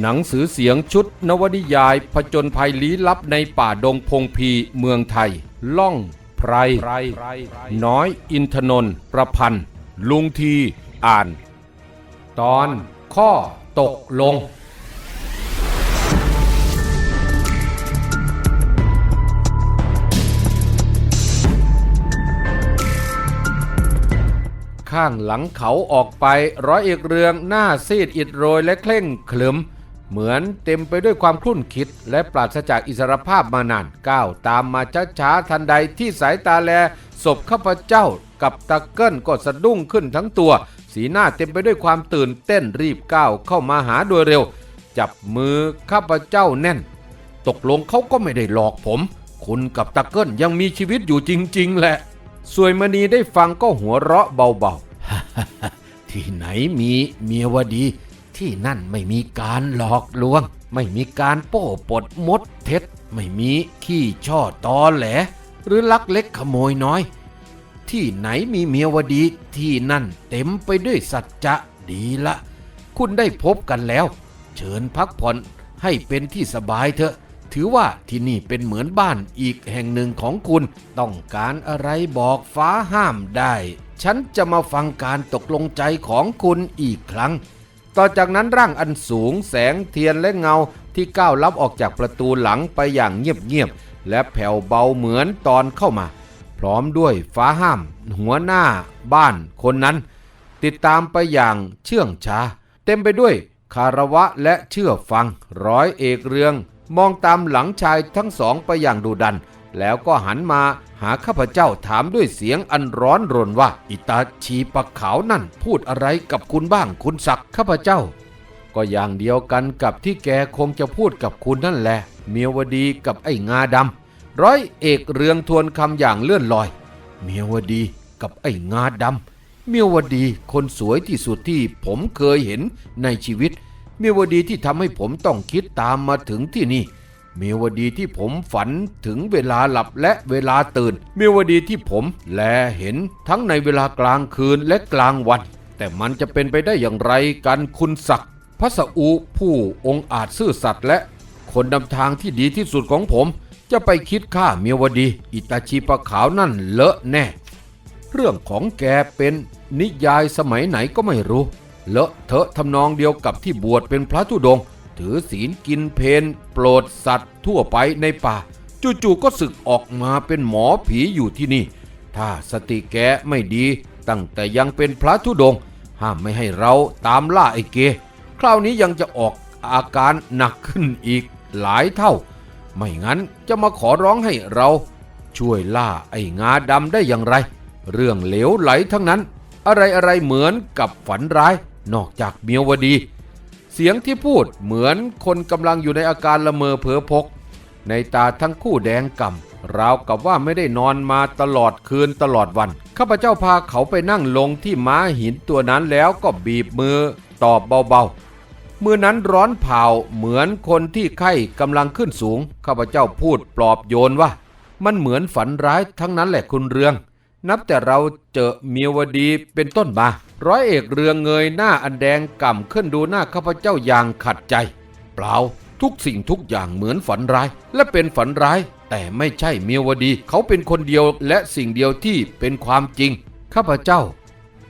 หนังสือเสียงชุดนวนิยายผจญภัยลี้ลับในป่าดงพงพีเมืองไทย ล่องไพรน้อยอินทนนท์ประพันธ์ ลุงทีอ่าน ตอนข้อตกลง ข้างหลังเขาออกไปร้อยเอกเรืองหน้าซีดอิดโรยและเคร่งขรึม เหมือนเต็มไปด้วยความคลุ่นคิด และปราศจากอิสรภาพมานานก้าวตามมาช้าๆทันใดที่สายตาแลศพข้าพเจ้ากับตะเกิ้ลก็สะดุ้งขึ้นทั้งตัว สีหน้าเต็มไปด้วยความตื่นเต้นรีบก้าวเข้ามาหาโดยเร็ว จับมือข้าพเจ้าแน่น ตกลงเขาก็ไม่ได้หลอกผม คุณกับตะเกิ้ลยังมีชีวิตอยู่จริง ๆ แหละสวยมณีได้ฟังก็หัวเราะเบาๆที่ไหนมีเมียวดี ที่นั่นไม่มีการหลอกลวง ไม่มีการโป้ปดมดเท็จ ไม่มีขี้ช่อตอแหล หรือลักเล็กขโมยน้อย ที่ไหนมีเมียวดีที่นั่นเต็มไปด้วยสัจจะดีละ คุณได้พบกันแล้ว เชิญพักผ่อนให้เป็นที่สบายเถอะ ถือว่าที่นี่เป็นเหมือนบ้านอีกแห่งหนึ่งของคุณ ต้องการอะไรบอกฟ้าห้ามได้ ฉันจะมาฟังการตกลงใจของคุณอีกครั้ง ต่อจากนั้นร่างอันสูงแสงเทียนและเงาที่ก้าวลับออกจากประตูหลังไปอย่างเงียบๆและแผ่วเบาเหมือนตอนเข้ามา พร้อมด้วยฟ้าห้าม หัวหน้า บ้านคนนั้น ติดตามไปอย่างเชื่องช้า เต็มไปด้วยคารวะและเชื่อฟังร้อยเอกเรือง มองตามหลังชายทั้งสองไปอย่างดุดัน แล้วก็หันมาหาข้าพเจ้าถามด้วยเสียงอันร้อนรนว่า อิตาชีปะขาวนั่นพูดอะไรกับคุณบ้างคุณศักดิ์ข้าพเจ้า ก็อย่างเดียวกันกับที่แกคงจะพูดกับคุณนั่นแหละ เมียวดีกับไอ้งาดำร้อยเอกเรืองทวนคำอย่างเลื่อนลอย เมียวดีกับไอ้งาดำเมียวดีคนสวยที่สุดที่ผมเคยเห็นในชีวิต เมียวดีที่ทำให้ผมต้องคิดตามมาถึงที่นี่ เมีวดีที่ผมฝันถึงเวลาหลับและเวลาตื่น เมีวดีที่ผมแลเห็นทั้งในเวลากลางคืนและกลางวัน แต่มันจะเป็นไปได้อย่างไรกันคุณศักดิ์พระสอูผู้องค์อาจซื่อสัตย์และ คนนำทางที่ดีที่สุดของผม จะไปคิดฆ่าเมียวดี อิตาชีปะขาวนั่นเลอะแน่ เรื่องของแกเป็นนิยายสมัยไหนก็ไม่รู้ เลอะเทอะทำนองเดียวกับที่บวชเป็นพระธุดงค์ ถือศีลกินเพนโปรดสัตว์ทั่วไปในป่า จู่ๆก็สึกออกมาเป็นหมอผีอยู่ที่นี่ ถ้าสติแกไม่ดีตั้งแต่ยังเป็นพระธุดงค์ห้ามไม่ให้เราตามล่าไอเก คราวนี้ยังจะออกอาการหนักขึ้นอีกหลายเท่า ไม่งั้นจะมาขอร้องให้เรา ช่วยล่าไอ้งาดำได้อย่างไร เรื่องเหลวไหลทั้งนั้น อะไรอะไรๆเหมือนกับฝันร้าย นอกจากเมียวดี เสียงที่พูดเหมือนคนกำลังอยู่ในอาการละเมอเผลอพก ในตาทั้งคู่แดงก่ำราวกับว่าไม่ได้นอนมาตลอดคืนตลอดวัน ข้าพเจ้าพาเขาไปนั่งลงที่ม้าหินตัวนั้นแล้วก็บีบมือตอบเบาๆมือนั้นร้อนเผาเหมือนคนที่ไข้กำลังขึ้นสูง ข้าพเจ้าพูดปลอบโยนว่า มันเหมือนฝันร้ายทั้งนั้นแหละคุณเรือง นับแต่เราเจอเมียวดีเป็นต้นมา ร้อยเอกเรืองเงยหน้าอันแดงก่ำขึ้นดูหน้าข้าพเจ้าอย่างขัดใจ เปล่าทุกสิ่งทุกอย่างเหมือนฝันร้าย และเป็นฝันร้าย แต่ไม่ใช่เมียวดี เขาเป็นคนเดียวและสิ่งเดียวที่เป็นความจริง ข้าพเจ้า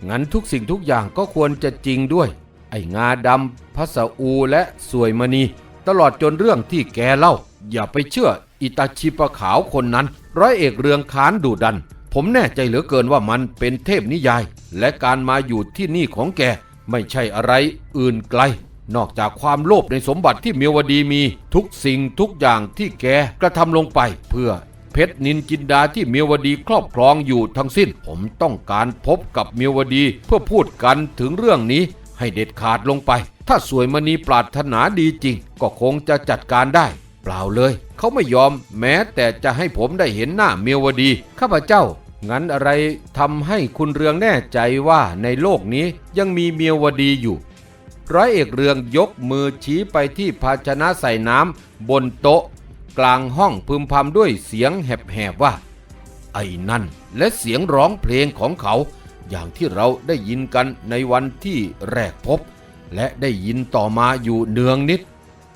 งั้นทุกสิ่งทุกอย่างก็ควรจะจริงด้วย ไอ้งาดำพัสอูและสวยมณี ตลอดจนเรื่องที่แกเล่า อย่าไปเชื่ออิตาชิปะขาวคนนั้น ร้อยเอกเรืองค้านดุดัน ผมแน่ใจเหลือเกินว่ามันเป็นเทพนิยาย และการมาอยู่ที่นี่ของแกไม่ใช่อะไรอื่นไกล นอกจากความโลภในสมบัติที่เมียวดีมีทุกสิ่งทุกอย่างที่แกกระทำลงไป เพื่อเพชรนินจินดาที่เมียวดีครอบครองอยู่ทั้งสิ้น ผมต้องการพบกับเมียวดีเพื่อพูดกันถึงเรื่องนี้ให้เด็ดขาดลงไป ถ้าสวยมณีปรารถนาดีจริง ก็คงจะจัดการได้ เปล่าเลย เขาไม่ยอมแม้แต่จะให้ผมได้เห็นหน้าเมียวดี ข้าพเจ้า งั้นอะไรทำให้คุณเรืองแน่ใจว่าในโลกนี้ยังมีเมียวดีอยู่ ร้อยเอกเรืองยกมือชี้ไปที่ภาชนะใส่น้ำบนโต๊ะ กลางห้องพึมพำด้วยเสียงแหบๆว่า ไอ้นั่นและเสียงร้องเพลงของเขา อย่างที่เราได้ยินกันในวันที่แรกพบ และได้ยินต่อมาอยู่เนืองนิด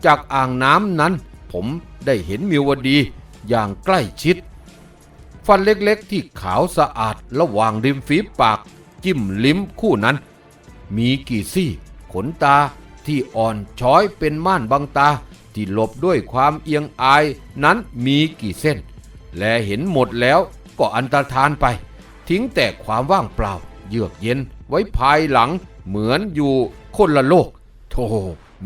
จากอ่างน้ำนั้น ผมได้เห็นมิวดีอย่างใกล้ชิด ฟันเล็กๆ ที่ขาวสะอาดระหว่างริมฝีปาก จิ้มลิ้มคู่นั้น มีกี่ซี่ ขนตาที่อ่อนช้อยเป็นม่านบังตา ที่หลบด้วยความเอียงอายนั้นมีกี่เส้น และเห็นหมดแล้วก็อันตรธานไป ทิ้งแต่ความว่างเปล่า เยือกเย็นไว้ภายหลังเหมือนอยู่คนละโลกโธ่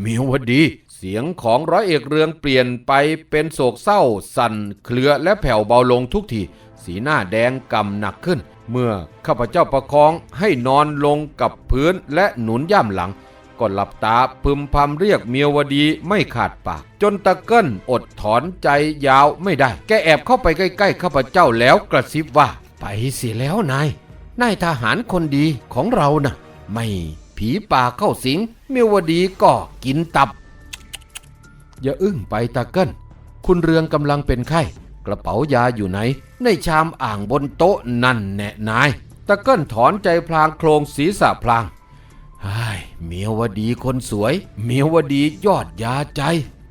มียวดี เสียงของร้อยเอกเรืองเปลี่ยนไปเป็นโศกเศร้า สั่นเครือและแผ่วเบาลงทุกที สีหน้าแดงกำหนักขึ้น เมื่อข้าพเจ้าประคองให้นอนลงกับพื้นและหนุนย่ำหลัง ก็หลับตาพึมพำเรียกเมียวดีไม่ขาดปาก จนตะเกิ้ลอดถอนใจยาวไม่ได้ แกแอบเข้าไปใกล้ๆข้าพเจ้าแล้วกระซิบว่า ไปเสียแล้วนายนายทหารคนดีของเรานะ่ะ ไม่ผีป่าเข้าสิง เมียวดีก็กินตับ อย่าอึ้งไปตะเกิ้ลคุณเรืองกำลังเป็นไข้ กระเป๋ายาอยู่ไหน ในชามอ่างบนโต๊ะนั่นแน่นาย ตะเกิ้ลถอนใจพลางโครงศีรษะพลางไอ้เมียวดีคนสวย เมียวดียอดยาใจ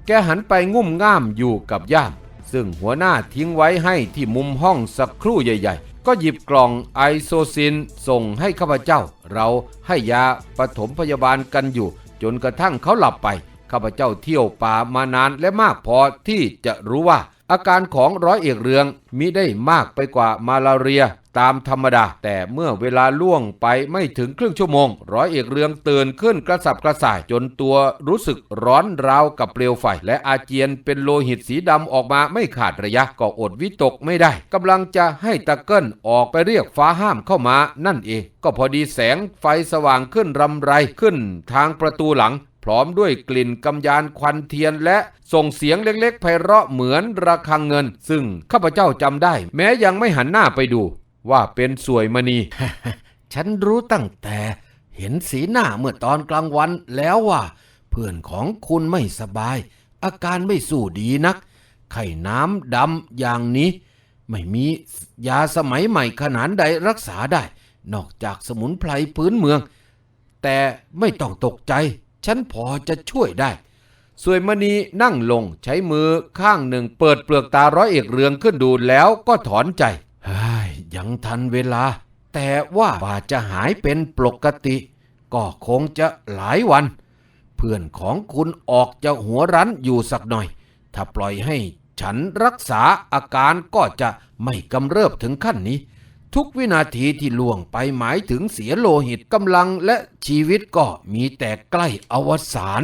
แกหันไปงุ่มง่ามอยู่กับย่าม ซึ่งหัวหน้าทิ้งไว้ให้ที่มุมห้องสักครู่ใหญ่ ๆ ก็หยิบกล่องไอโซซินส่งให้ข้าพเจ้า เราให้ยาปฐมพยาบาลกันอยู่ จนกระทั่งเขาหลับไป ข้าพเจ้าเที่ยวป่ามานานและมากพอที่จะรู้ว่า อาการของร้อยเอกเรืองมิได้มากไปกว่ามาลาเรียตามธรรมดา แต่เมื่อเวลาล่วงไปไม่ถึงครึ่งชั่วโมง ร้อยเอกเรืองตื่นขึ้นกระสับกระส่าย จนตัวรู้สึกร้อนราวกับเปลวไฟ และอาเจียนเป็นโลหิตสีดำออกมาไม่ขาดระยะ ก็อดวิตกไม่ได้กำลังจะให้ตะเกิลออกไปเรียกฟ้าห้ามเข้ามานั่นเอง ก็พอดีแสงไฟสว่างขึ้นรำไรขึ้นทางประตูหลังพร้อมด้วยกลิ่นกำยานควันเทียนและส่งเสียงเล็กๆไพเราะเหมือนระฆังเงิน ซึ่งข้าพเจ้าจำได้ แม้ยังไม่หันหน้าไปดู ว่าเป็นสวยมณี ฉันรู้ตั้งแต่เห็นสีหน้าเมื่อตอนกลางวันแล้วว่า เพื่อนของคุณไม่สบาย อาการไม่สู้ดีนัก ไข้น้ำดำอย่างนี้ ไม่มียาสมัยใหม่ขนาดใดรักษาได้ นอกจากสมุนไพรพื้นเมือง แต่ไม่ต้องตกใจ ฉันพอจะช่วยได้สวยมณีนั่งลงใช้มือข้างหนึ่งเปิดเปลือกตาร้อยเอกเรืองขึ้นดูแล้วก็ถอนใจเฮ้ยยังทันเวลา แต่ว่าว่าจะหายเป็นปกติ ก็คงจะหลายวัน เพื่อนของคุณออกจะหัวรั้นอยู่สักหน่อย ถ้าปล่อยให้ฉันรักษาอาการก็จะไม่กำเริบถึงขั้นนี้ ทุกวินาทีที่ล่วงไปหมายถึงเสียโลหิตกำลังและชีวิตก็มีแต่ใกล้อวสาน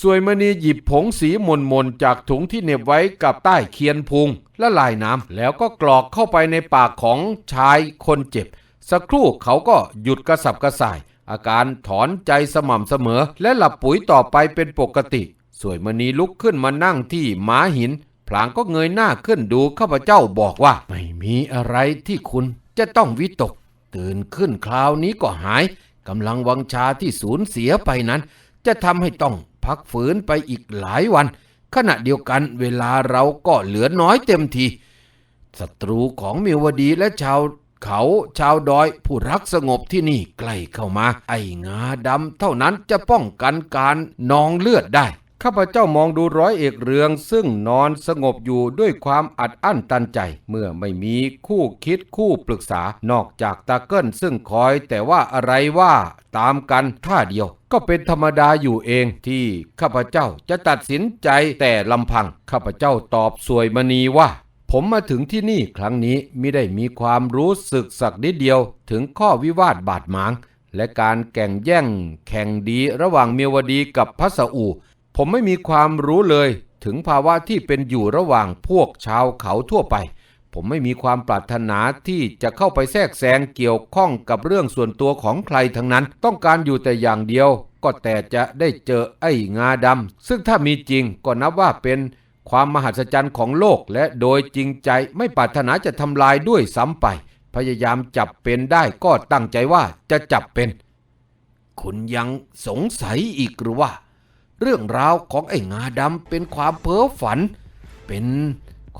สวยมณีหยิบผงสีมนมนจากถุงที่เหน็บไว้กับใต้เคียนพุงละลายน้ำแล้วก็กรอกเข้าไปในปากของชายคนเจ็บ สักครู่เขาก็หยุดกระสับกระส่าย อาการถอนใจสม่ำเสมอ และหลับปุ๋ยต่อไปเป็นปกติ สวยมณีลุกขึ้นมานั่งที่ม้าหิน พลางก็เงยหน้าขึ้นดูข้าพเจ้าบอกว่า ไม่มีอะไรที่คุณ จะต้องวิตก ตื่นขึ้นคราวนี้ก็หายกำลังวังชาที่สูญเสียไปนั้น จะทำให้ต้องพักฝืนไปอีกหลายวัน ขณะเดียวกันเวลาเราก็เหลือน้อยเต็มทีศัตรูของมียวดีและชาวเขาชาวดอยผู้รักสงบที่นี่ใกล้เข้ามา ไอ้งาดำเท่านั้นจะป้องกันการนองเลือดได้ ข้าพเจ้ามองดูร้อยเอกเรือง ซึ่งนอนสงบอยู่ด้วยความอัดอั้นตันใจ เมื่อไม่มีคู่คิดคู่ปรึกษานอกจากตาเกิ้ลซึ่งคอยแต่ว่าอะไรว่าตามกันท่าเดียวก็เป็นธรรมดาอยู่เองที่ข้าพเจ้าจะตัดสินใจแต่ลำพัง ข้าพเจ้าตอบสวยมณีว่า ผมมาถึงที่นี่ครั้งนี้ไม่ได้มีความรู้สึกสักนิดเดียว ถึงข้อวิวาทบาดหมาง และการแข่งแย่งแข่งดีระหว่างเมียวดีกับพัสอู ผมไม่มีความรู้เลยถึงภาวะที่เป็นอยู่ระหว่างพวกชาวเขาทั่วไป ผมไม่มีความปรารถนาที่จะเข้าไปแทรกแซงเกี่ยวข้องกับเรื่องส่วนตัวของใครทั้งนั้น ต้องการอยู่แต่อย่างเดียว ก็แต่จะได้เจอไอ้งาดำซึ่งถ้ามีจริงก็นับว่าเป็นความมหัศจรรย์ของโลกและโดยจริงใจไม่ปรารถนาจะทำลายด้วยซ้ำไป พยายามจับเป็นได้ก็ตั้งใจว่าจะจับเป็น คุณยังสงสัยอีกหรือว่า เรื่องราวของไอ้งาดำเป็นความเพ้อฝัน เป็น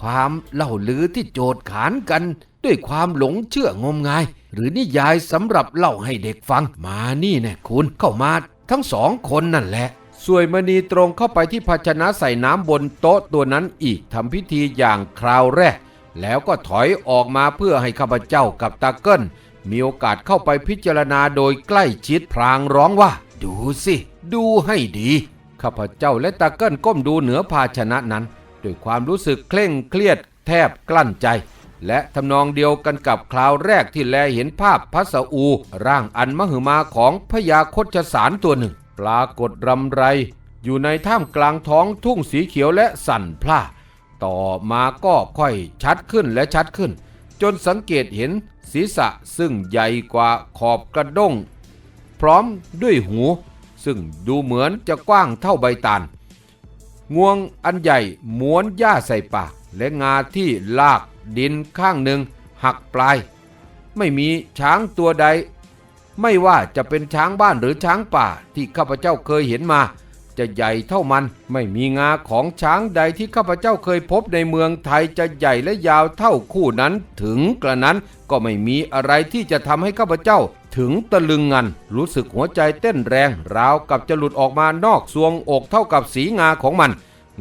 ความเล่าลือที่โจดขานกันด้วยความหลงเชื่องมงาย หรือนิยายสำหรับเล่าให้เด็กฟังมานี่แน่คุณเข้ามาทั้งสองคนนั่นแหละสสวยมณีตรงเข้าไปที่ภาชนะใส่น้ำบนโต๊ะตัวนั้นอีกทำพิธีอย่างคราวแรก แล้วก็ถอยออกมาเพื่อให้ข้าพเจ้ากับตาเกิลมีโอกาสเข้าไปพิจารณาโดยใกล้ชิดพรางร้องว่า ดูสิ ดูให้ดี ข้าพเจ้าและตาเกิลก้มดูเหนือภาชนะนั้น ด้วยความรู้สึกเคร่งเครียดแทบกลั้นใจ และทำนองเดียวกันกับคราวแรกที่แลเห็นภาพพัสอู ร่างอันมหึมาของพญาคชสารตัวหนึ่ง ปรากฏรำไร อยู่ในท่ามกลางท้องทุ่งสีเขียวและสั่นพร่าต่อมาก็ค่อยชัดขึ้นและชัดขึ้น จนสังเกตเห็นศีรษะซึ่งใหญ่กว่าขอบกระด้ง พร้อมด้วยหู ซึ่งดูเหมือนจะกว้างเท่าใบตาล งวงอันใหญ่ม้วนหญ้าใส่ปาก และงาที่ลากดินข้างหนึ่งหักปลาย ไม่มีช้างตัวใด ไม่ว่าจะเป็นช้างบ้านหรือช้างป่าที่ข้าพเจ้าเคยเห็นมา จะใหญ่เท่ามันไม่มีงาของช้างใดที่ข้าพเจ้าเคยพบในเมืองไทยจะใหญ่และยาวเท่าคู่นั้น ถึงกระนั้นก็ไม่มีอะไรที่จะทำให้ข้าพเจ้า ถึงตะลึงงัน รู้สึกหัวใจเต้นแรง ราวกับจะหลุดออกมานอกซวงอกเท่ากับสีงาของมัน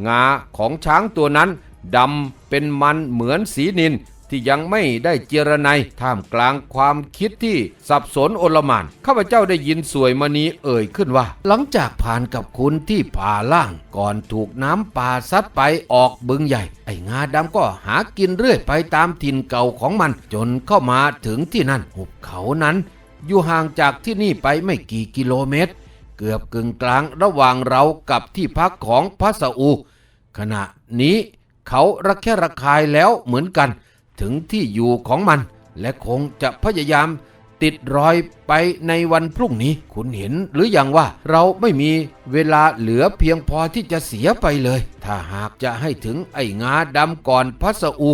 งาของช้างตัวนั้นดำเป็นมันเหมือนสีนินที่ยังไม่ได้เจรไนท่ามกลางความคิดที่สับสนโอลมานข้าพเจ้าได้ยินสวยมณีเอ่ยขึ้นว่า หลังจากผ่านกับคุณที่ป่าล่าง ก่อนถูกน้ำป่าซัดไปออกบึงใหญ่ ไอ้งาดำก็หากินเรื่อยไปตามถิ่นเก่าของมัน จนเข้ามาถึงที่นั่นหุบเขานั้น อยู่ห่างจากที่นี่ไปไม่กี่กิโลเมตร เกือบกึ่งกลางระหว่างเรากับที่พักของพระสอู ขณะนี้เขาระแคะระคายแล้วเหมือนกัน ถึงที่อยู่ของมัน และคงจะพยายามติดรอยไปในวันพรุ่งนี้ คุณเห็นหรืออยังว่าเราไม่มีเวลาเหลือเพียงพอที่จะเสียไปเลย ถ้าหากจะให้ถึงไอ้งาดำก่อนพัสอู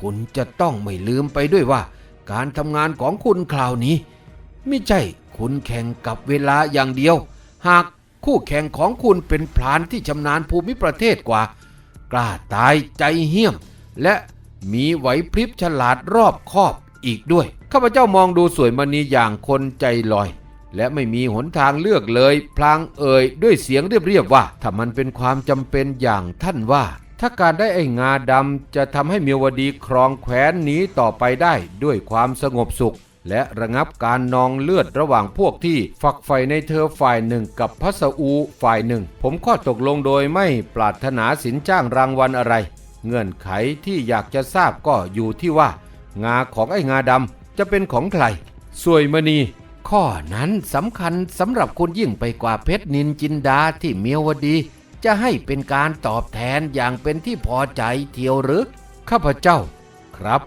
คุณจะต้องไม่ลืมไปด้วยว่า การทำงานของคุณคราวนี้ ไม่ใช่คุณแข่งกับเวลาอย่างเดียว หากคู่แข่งของคุณเป็นพลานที่ชำนาญภูมิประเทศกว่า กล้าตายใจเหี้ยม และมีไหวพริบฉลาดรอบคอบอีกด้วย ข้าพเจ้ามองดูสวยมณีอย่างคนใจลอย และไม่มีหนทางเลือกเลย พลางเอ่ยด้วยเสียงเรียบๆว่า ถ้ามันเป็นความจำเป็นอย่างท่านว่า ถ้าการได้ไอ้งาดำจะทำให้เมียวดีครองแคว้นนี้ต่อไปได้ด้วยความสงบสุข และระงับการนองเลือดระหว่างพวกที่ฝักใฝ่ในเธอฝ่ายหนึ่งกับพัสอูฝ่ายหนึ่ง ผมข้อตกลงโดยไม่ปรารถนาสินจ้างรางวัลอะไร เงื่อนไขที่อยากจะทราบก็อยู่ที่ว่า งาของไอ้งาดำจะเป็นของใครสวยมณีข้อนั้นสำคัญสำหรับคุณยิ่งไปกว่าเพชรนินจินดาที่เมียวดี จะให้เป็นการตอบแทนอย่างเป็นที่พอใจเทียวหรือ ข้าพเจ้า ครับ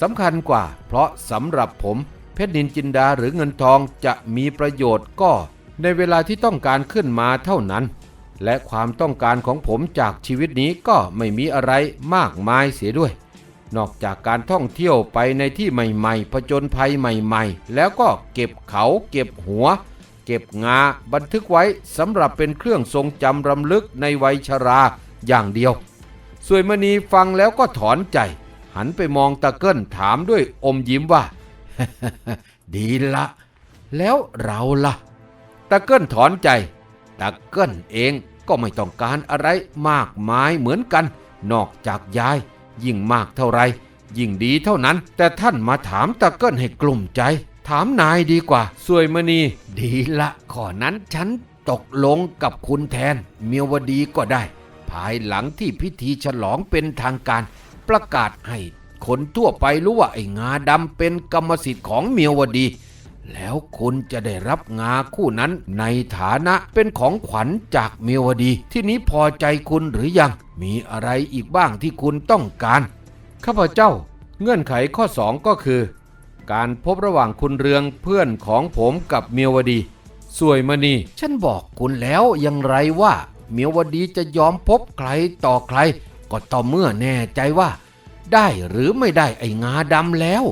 สำคัญกว่า เพราะสำหรับผม เพชรนินจินดาหรือเงินทองจะมีประโยชน์ก็ในเวลาที่ต้องการขึ้นมาเท่านั้น และความต้องการของผมจากชีวิตนี้ก็ไม่มีอะไรมากมายเสียด้วย นอกจากการท่องเที่ยวไปในที่ใหม่ๆผจญภัยใหม่ๆ แล้วก็เก็บเขาเก็บหัว เก็บงาบันทึกไว้สำหรับเป็นเครื่องทรงจำรำลึกในวัยชราอย่างเดียวสวยมณีฟังแล้วก็ถอนใจ หันไปมองตะเกิลถามด้วยอมยิ้มว่า ดีละ แล้วเราล่ะตะเกิ้ลถอนใจตะเกิ้ลเองก็ไม่ต้องการอะไรมากมายเหมือนกัน นอกจากยาย ยิ่งมากเท่าไรยิ่งดีเท่านั้น แต่ท่านมาถามตะเกิ้ลให้กลุ่มใจ ถามนายดีกว่าสวยมณีดีละข้อนั้นฉันตกลงกับคุณแทน เมียวดีก็ได้ ภายหลังที่พิธีฉลองเป็นทางการ ประกาศให้ คนทั่วไปรู้ว่าไอ้งาดำเป็นกรรมสิทธิ์ของเมียวดี แล้วคุณจะได้รับงาคู่นั้นในฐานะเป็นของขวัญจากเมียวดี ที่นี้พอใจคุณหรือยัง มีอะไรอีกบ้างที่คุณต้องการ ข้าพเจ้า เงื่อนไขข้อสองก็คือ การพบระหว่างคุณเรืองเพื่อนของผมกับเมียวดีสวยมณีฉันบอกคุณแล้วยังไรว่า เมียวดีจะยอมพบใครต่อใคร ก็ต่อเมื่อแน่ใจว่า ได้หรือไม่ได้ไอ้งาดำแล้ว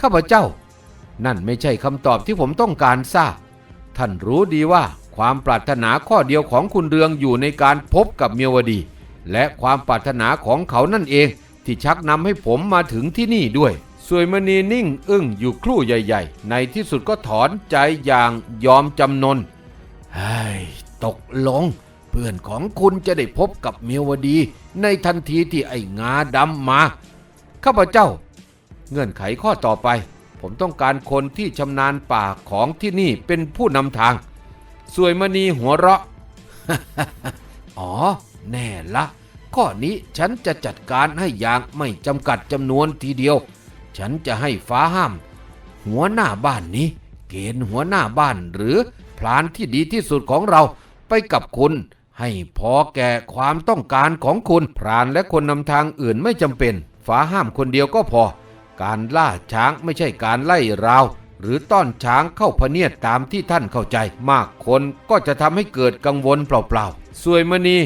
ข้าพเจ้า นั่นไม่ใช่คำตอบที่ผมต้องการทราบ ท่านรู้ดีว่าความปรารถนาข้อเดียวของคุณเรืองอยู่ในการพบกับเมียวดี และความปรารถนาของเขานั่นเองที่ชักนำให้ผมมาถึงที่นี่ด้วยสวยมณีนิ่งอึ้งอยู่ครู่ใหญ่ ๆ ในที่สุดก็ถอนใจอย่างยอมจำนนเฮ้ยตกลง พื่อนของคุณจะได้พบกับเมียวดี ในทันทีที่ไอ้งาดำมา ข้าพเจ้า เงื่อนไขข้อต่อไป ผมต้องการคนที่ชำนาญป่าของที่นี่เป็นผู้นำทาง สวยมณีหัวเราะ อ๋อ แน่ละ ข้อนี้ฉันจะจัดการให้อย่างไม่จำกัดจำนวนทีเดียว ฉันจะให้ฟ้าห้าม หัวหน้าบ้านนี้ เกณฑ์หัวหน้าบ้านหรือพลานที่ดีที่สุดของเราไปกับคุณ ให้พอแก่ความต้องการของคุณพรานและคนนำทางอื่นไม่จำเป็นฟ้าห้ามคนเดียวก็พอ การล่าช้างไม่ใช่การไล่ราวหรือต้อนช้างเข้าพเนียดตามที่ท่านเข้าใจ มากคนก็จะทำให้เกิดกังวลเปล่าๆสวยมณี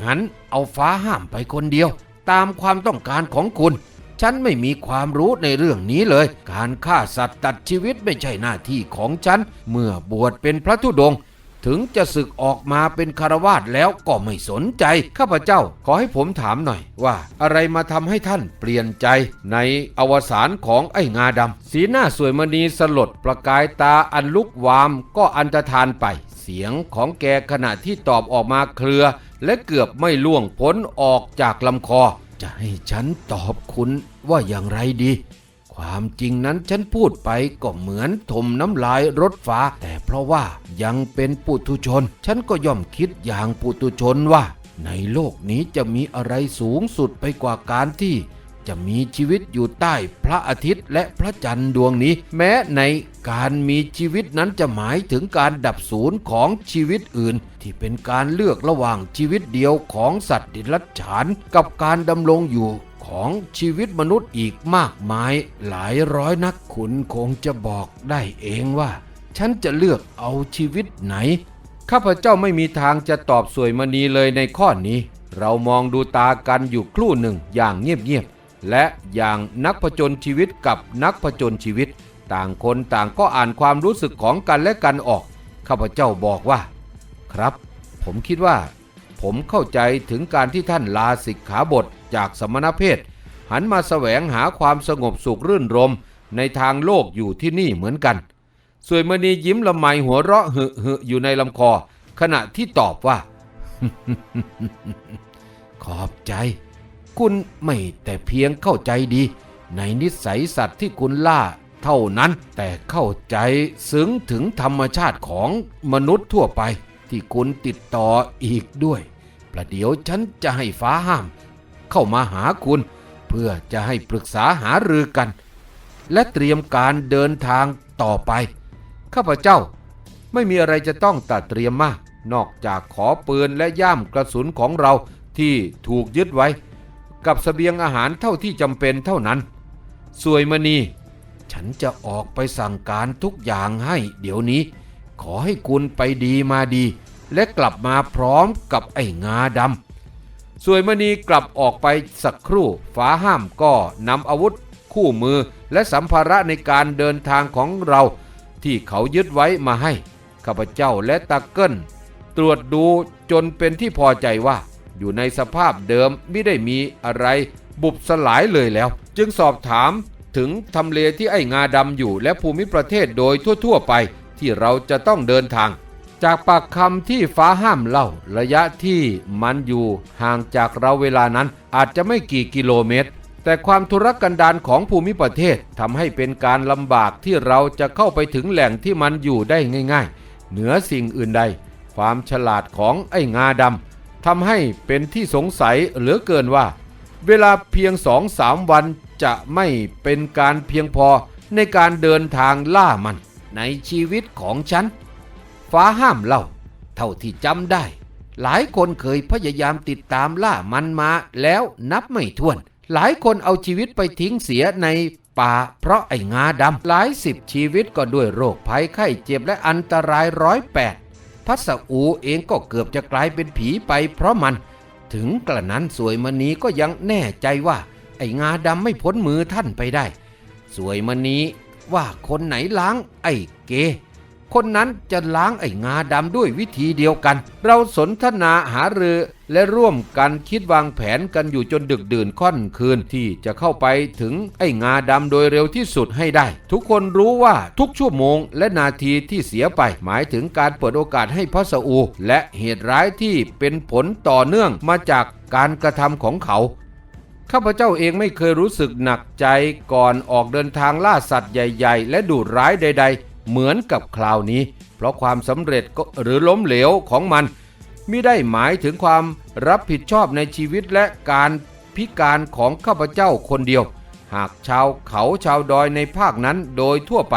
งั้นเอาฟ้าห้ามไปคนเดียว ตามความต้องการของคุณ ฉันไม่มีความรู้ในเรื่องนี้เลย การฆ่าสัตว์ตัดชีวิตไม่ใช่หน้าที่ของฉัน เมื่อบวชเป็นพระธุดงค์ ถึงจะศึกออกมาเป็นคารวาสแล้วก็ไม่สนใจ ข้าพเจ้าขอให้ผมถามหน่อยว่า อะไรมาทำให้ท่านเปลี่ยนใจ ในอวสานของไอ้งาดำสีหน้าสวยมณีสลดประกายตาอันลุกวามก็อันตรธานไป เสียงของแกขณะที่ตอบออกมาเครือ และเกือบไม่ล่วงพ้นออกจากลำคอ จะให้ฉันตอบคุณว่าอย่างไรดี ความจริงนั้นฉันพูดไปก็เหมือนถมน้ำลายรถฟ้า แต่เพราะว่ายังเป็นปุถุชน ฉันก็ย่อมคิดอย่างปุถุชนว่า ในโลกนี้จะมีอะไรสูงสุดไปกว่าการที่จะมีชีวิตอยู่ใต้พระอาทิตย์และพระจันทร์ดวงนี้ แม้ในการมีชีวิตนั้นจะหมายถึงการดับสูญของชีวิตอื่น ที่เป็นการเลือกระหว่างชีวิตเดียวของสัตว์ดิรัจฉาน กับการดำรงอยู่ ของชีวิตมนุษย์อีกมากมาย หลายร้อยนักคุณคงจะบอกได้เองว่า ฉันจะเลือกเอาชีวิตไหน ข้าพเจ้าไม่มีทางจะตอบสวยมณีเลยในข้อนี้ เรามองดูตากันอยู่ครู่หนึ่งอย่างเงียบๆและอย่างนักผจญชีวิตกับนักผจญชีวิต ต่างคนต่างก็อ่านความรู้สึกของกันและกันออก ข้าพเจ้าบอกว่า ครับ ผมคิดว่า ผมเข้าใจถึงการที่ท่านลาสิกขาบท จากสมณเพศ หันมาแสวงหาความสงบสุขรื่นรมในทางโลกอยู่ที่นี่เหมือนกัน สวยมณียิ้มละไมหัวเราะหึหึอยู่ในลำคอ ขณะที่ตอบว่า ขอบใจ คุณไม่แต่เพียงเข้าใจดี ในนิสัยสัตว์ที่คุณล่าเท่านั้นแต่เข้าใจซึ้งถึงธรรมชาติของมนุษย์ทั่วไป ที่คุณติดต่ออีกด้วย ประเดี๋ยวฉันจะให้ฟ้าห้าม เข้ามาหาคุณ เพื่อจะให้ปรึกษาหารือกัน และเตรียมการเดินทางต่อไป ข้าพเจ้าไม่มีอะไรจะต้องตัดเตรียมมาก นอกจากขอปืนและย่ามกระสุนของเราที่ถูกยึดไว้ กับสเสบียงอาหารเท่าที่จำเป็นเท่านั้นสวยมณี ฉันจะออกไปสั่งการทุกอย่างให้เดี๋ยวนี้ ขอให้คุณไปดีมาดี และกลับมาพร้อมกับไอ้งาดำ สวยมณีกลับออกไปสักครู่ฟ้าห้ามก็นำอาวุธ คู่มือและสัมภาระในการเดินทางของเรา ที่เขายึดไว้มาให้ ข้าพเจ้าและตาเกิลตรวจดูจนเป็นที่พอใจว่า อยู่ในสภาพเดิมไม่ได้มีอะไร บุบสลายเลยแล้ว จึงสอบถามถึงทำเลที่ไอ้งาดำอยู่และภูมิประเทศโดยทั่ว ๆ ไป ที่เราจะต้องเดินทาง จากปากคำที่ฟ้าห้ามเล่า ระยะที่มันอยู่ห่างจากเราเวลานั้นอาจจะไม่กี่กิโลเมตร แต่ความทุรกันดารของภูมิประเทศทำให้เป็นการลำบากที่เราจะเข้าไปถึงแหล่งที่มันอยู่ได้ง่าย ๆ เหนือสิ่งอื่นใด ความฉลาดของไอ้งาดำทำให้เป็นที่สงสัยเหลือเกินว่า เวลาเพียงสองสามวันจะไม่เป็นการเพียงพอในการเดินทางล่ามัน ในชีวิตของฉัน ฟ้าห้ามเล่า เท่าที่จำได้ หลายคนเคยพยายามติดตามล่ามันมาแล้วนับไม่ถ้วน หลายคนเอาชีวิตไปทิ้งเสียในป่าเพราะไอ้งาดำหลายสิบชีวิตก็ด้วยโรคภัยไข้เจ็บและอันตรายร้อยแปดพัสอูเองก็เกือบจะกลายเป็นผีไปเพราะมัน ถึงกระนั้นสวยมณีก็ยังแน่ใจว่า ไอ้งาดำไม่พ้นมือท่านไปได้ สวยมณีว่าคนไหนล้างไอ้เก คนนั้นจะล้างไอ้งาดำด้วยวิธีเดียวกัน เราสนทนาหารือและร่วมกันคิดวางแผนกันอยู่จนดึกดื่นค่อนคืนที่จะเข้าไปถึงไอ้งาดำโดยเร็วที่สุดให้ได้ ทุกคนรู้ว่าทุกชั่วโมงและนาทีที่เสียไป หมายถึงการเปิดโอกาสให้พระสอู และเหตุร้ายที่เป็นผลต่อเนื่องมาจากการกระทำของเขาข้าพเจ้าเองไม่เคยรู้สึกหนักใจก่อนออกเดินทางล่าสัตว์ใหญ่ ๆ และดุร้ายใดๆ เหมือนกับคราวนี้ เพราะความสำเร็จก็หรือล้มเหลวของมันมิได้หมายถึงความรับผิดชอบในชีวิตและการพิการของข้าพเจ้าคนเดียว หากชาวเขาชาวดอยในภาคนั้นโดยทั่วไป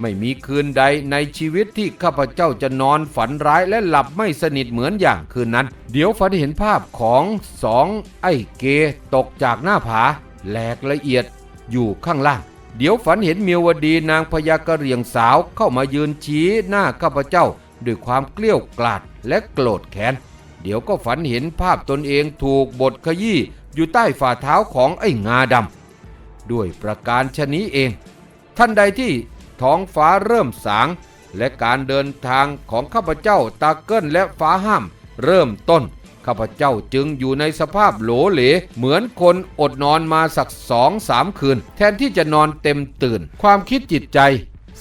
ไม่มีคืนใดในชีวิตที่ข้าพเจ้าจะนอนฝันร้ายและหลับไม่สนิทเหมือนอย่างคืนนั้น เดี๋ยวฝันเห็นภาพของสองไอ้เกตกจากหน้าผาแหลกละเอียดอยู่ข้างล่าง เดี๋ยวฝันเห็นเมียวดีนางพญากระเรียงสาวเข้ามายืนชี้หน้าข้าพเจ้า ด้วยความเกลี้ยวกล่อดและโกรธแค้น เดี๋ยวก็ฝันเห็นภาพตนเองถูกบทขยี้อยู่ใต้ฝ่าเท้าของไอ้งาดำด้วยประการชนี้เอง ท่านใดที่ท้องฟ้าเริ่มสาง และการเดินทางของข้าพเจ้าตาเกิ้ลและฟ้าห้าม เริ่มต้น ข้าพเจ้าจึงอยู่ในสภาพโหลเหล เหมือนคนอดนอนมาสักสองสามคืน แทนที่จะนอนเต็มตื่น ความคิดจิตใจ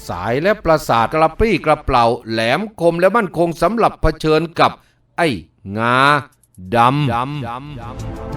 สายและประสาทกระปรี้กระเปล่า แหลมคมและมั่นคงสำหรับเผชิญกับ ไอ้ งาดำ